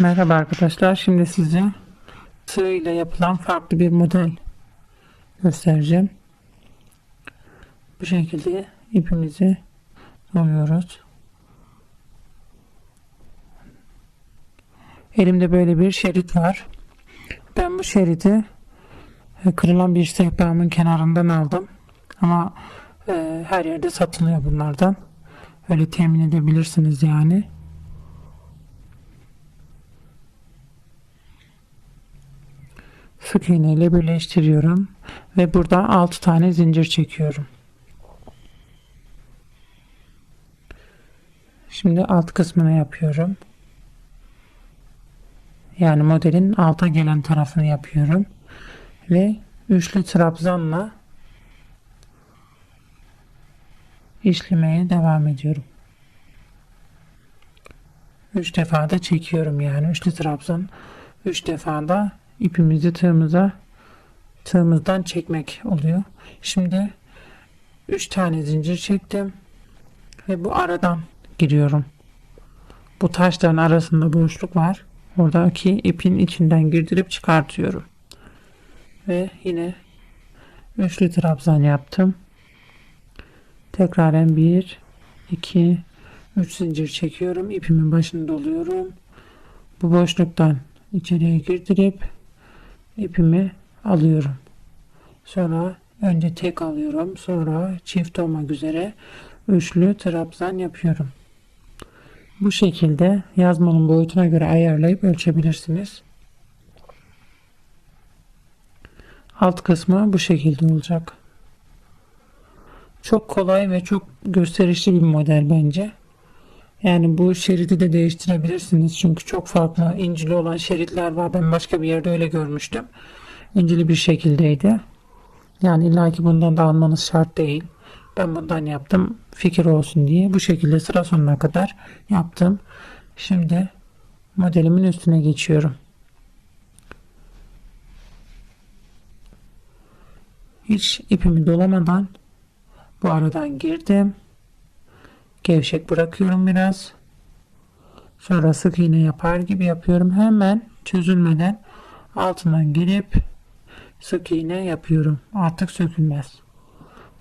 Merhaba arkadaşlar. Şimdi size ile yapılan farklı bir model göstereceğim. Bu şekilde ipimizi doluyoruz. Elimde böyle bir şerit var. Ben bu şeridi e, kırılan bir sehpamın kenarından aldım. Ama e, her yerde satılıyor bunlardan. Öyle temin edebilirsiniz yani. Sık iğne ile birleştiriyorum ve burada 6 tane zincir çekiyorum. Şimdi alt kısmını yapıyorum. Yani modelin alta gelen tarafını yapıyorum ve üçlü trabzanla işlemeye devam ediyorum. 3 defa da çekiyorum yani üçlü trabzan 3 defa da ipimizi tığımıza tığımızdan çekmek oluyor. Şimdi 3 tane zincir çektim ve bu aradan giriyorum. Bu taşların arasında boşluk var. Oradaki ipin içinden girdirip çıkartıyorum. Ve yine üçlü trabzan yaptım. Tekraren 1 2 3 zincir çekiyorum. İpimin başını doluyorum. Bu boşluktan içeriye girdirip ipimi alıyorum. Sonra önce tek alıyorum. Sonra çift olmak üzere üçlü trabzan yapıyorum. Bu şekilde yazmanın boyutuna göre ayarlayıp ölçebilirsiniz. Alt kısmı bu şekilde olacak. Çok kolay ve çok gösterişli bir model bence. Yani bu şeridi de değiştirebilirsiniz. Çünkü çok farklı incili olan şeritler var. Ben başka bir yerde öyle görmüştüm. İncili bir şekildeydi. Yani illaki bundan da almanız şart değil. Ben bundan yaptım. Fikir olsun diye. Bu şekilde sıra sonuna kadar yaptım. Şimdi modelimin üstüne geçiyorum. Hiç ipimi dolamadan bu aradan girdim. Gevşek bırakıyorum biraz. Sonra sık iğne yapar gibi yapıyorum. Hemen çözülmeden altından girip sık iğne yapıyorum. Artık sökülmez.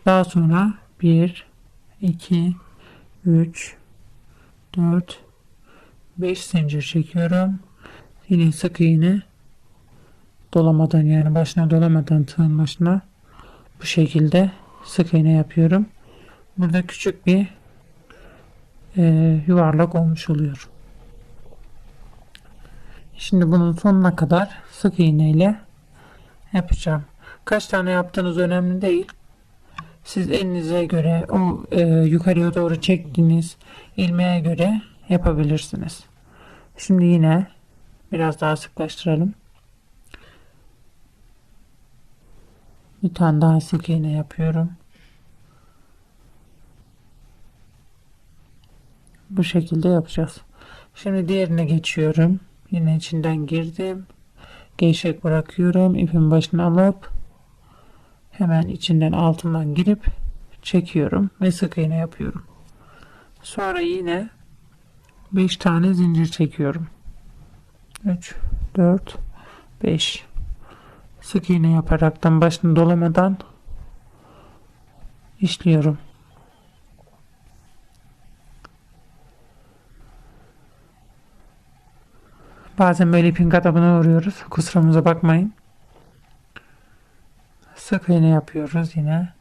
Daha sonra 1 2 3 4 5 zincir çekiyorum. Yine sık iğne dolamadan yani başına dolamadan tığın başına bu şekilde sık iğne yapıyorum. Burada küçük bir e, yuvarlak olmuş oluyor. Şimdi bunun sonuna kadar sık iğne ile yapacağım. Kaç tane yaptığınız önemli değil. Siz elinize göre o e, yukarıya doğru çektiğiniz ilmeğe göre yapabilirsiniz. Şimdi yine biraz daha sıklaştıralım. Bir tane daha sık iğne yapıyorum. Bu şekilde yapacağız. Şimdi diğerine geçiyorum. Yine içinden girdim. Gevşek bırakıyorum. İpin başını alıp hemen içinden altından girip çekiyorum ve sık iğne yapıyorum. Sonra yine 5 tane zincir çekiyorum. 3 4 5 sık iğne yaparaktan başını dolamadan işliyorum. Bazen böyle ipin gadabına uğruyoruz. Kusurumuza bakmayın. Sık iğne yapıyoruz yine.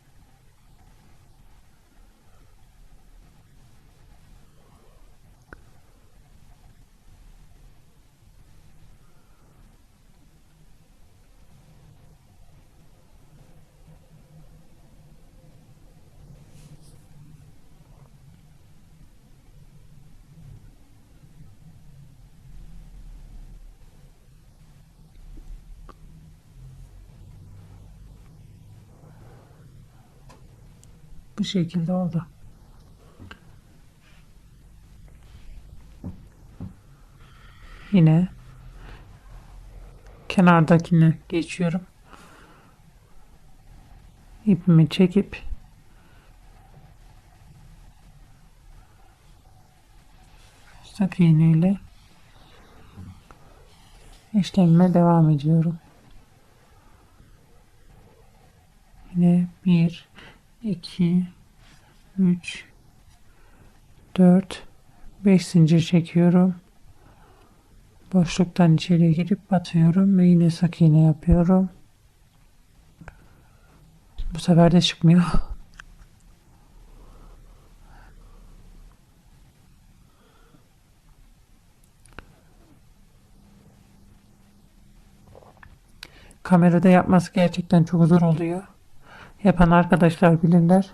Bu şekilde oldu. Yine kenardakini geçiyorum. İpimi çekip sık iğne ile işlemime devam ediyorum. Yine 1 2 3 4 5 zincir çekiyorum. Boşluktan içeriye girip batıyorum ve yine sık iğne yapıyorum. Bu sefer de çıkmıyor. Kamerada yapması gerçekten çok zor oluyor. Yapan arkadaşlar bilirler.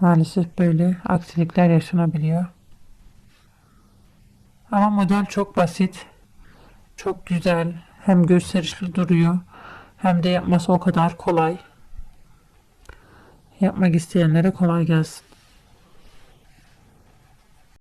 Maalesef böyle aksilikler yaşanabiliyor. Ama model çok basit. Çok güzel. Hem gösterişli duruyor. Hem de yapması o kadar kolay. Yapmak isteyenlere kolay gelsin.